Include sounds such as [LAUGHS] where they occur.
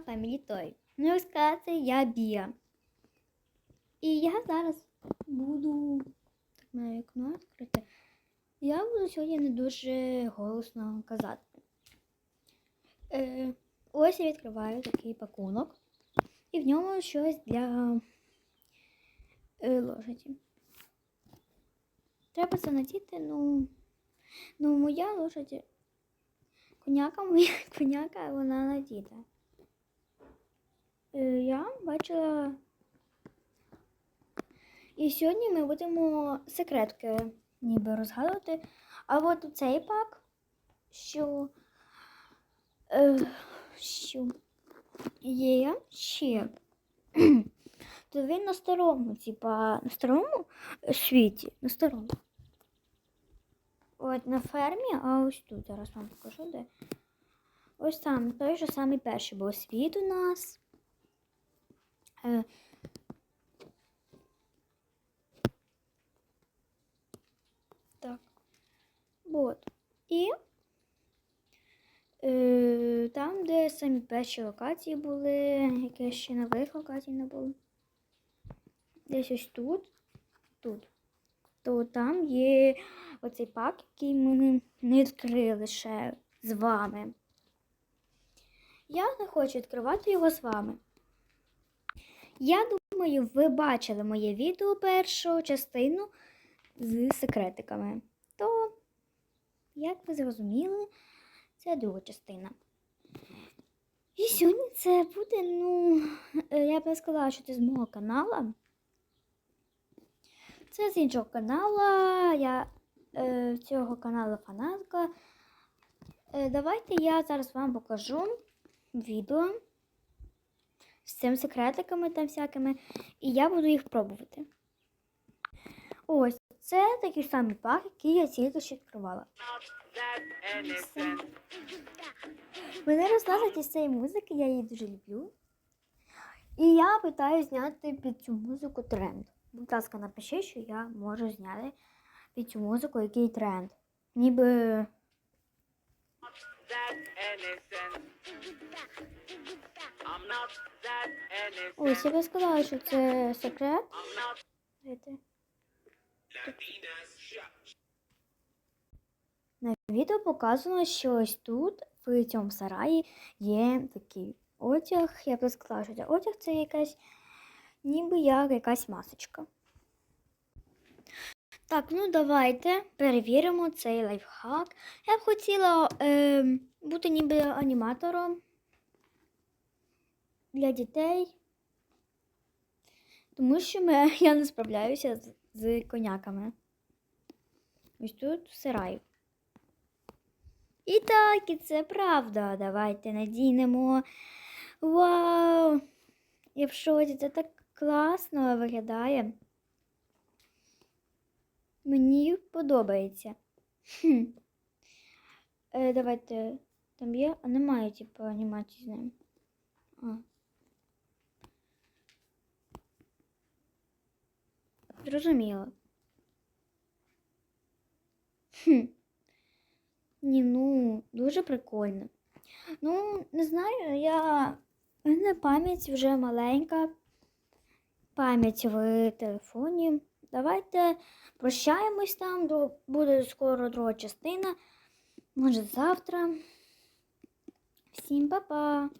Family Toy. Ну, як сказати, я Бія. І я зараз буду. Так, моє вікно відкрите. Я буду сьогодні не дуже голосно казати. Е, ось я відкриваю такий пакунок. І в ньому щось для е, лошаді. Треба це надіти, ну. Ну, моя лошадь. Коняка моя [LAUGHS] коняка, вона надіта. Я бачила. І сьогодні ми будемо секретки ніби розгадувати. А от цей пак, що, е, що є ще, [CLEARS THROAT] то він на старому, типа, на старому світі, на старому. От на фермі, а ось тут зараз вам покажу, де. Ось там той же самий перший був світ у нас. Е, так. От. І е, там, де самі перші локації були, які ще нових локацій не було. Десь ось тут, тут. То там є оцей пак, який ми не відкрили ще з вами. Я не хочу відкривати його з вами. Я думаю, ви бачили моє відео першу частину з секретиками. То, як ви зрозуміли, це друга частина. І сьогодні це буде, ну, е, я б не сказала, що це з мого каналу. Це з іншого каналу. Я е, цього каналу фанатка. Е, давайте я зараз вам покажу відео з цими секретиками там всякими, і я буду їх пробувати. Ось, це такий самий пак, який я тільки що відкривала. Мене розлазить із цієї музики, я її дуже люблю. І я питаю зняти під цю музику тренд. Будь ласка, напишіть, що я можу зняти під цю музику який тренд. Ніби Ось я би сказала, що це секрет. На відео показано, що ось тут, в цьому сараї, є такий одяг. Я б сказала, що це одяг це якась, ніби як якась масочка. Так, ну давайте перевіримо цей лайфхак. Я б хотіла е, бути ніби аніматором для дітей. Тому що ми, [LAUGHS] я не справляюся з, з коняками. Ось тут сарай. І так, і це правда. Давайте надінемо. Вау! Я в шоці, це так класно виглядає. Мені подобається. Хм. Е, давайте. Там є, а немає, типу, анімації з ним. А. Зрозуміло. Хм. Ні, ну, дуже прикольно. Ну, не знаю, я. У мене пам'ять вже маленька. Пам'ять в телефоні. Давайте прощаємось там, буде скоро друга частина. Може завтра. Всім па-па!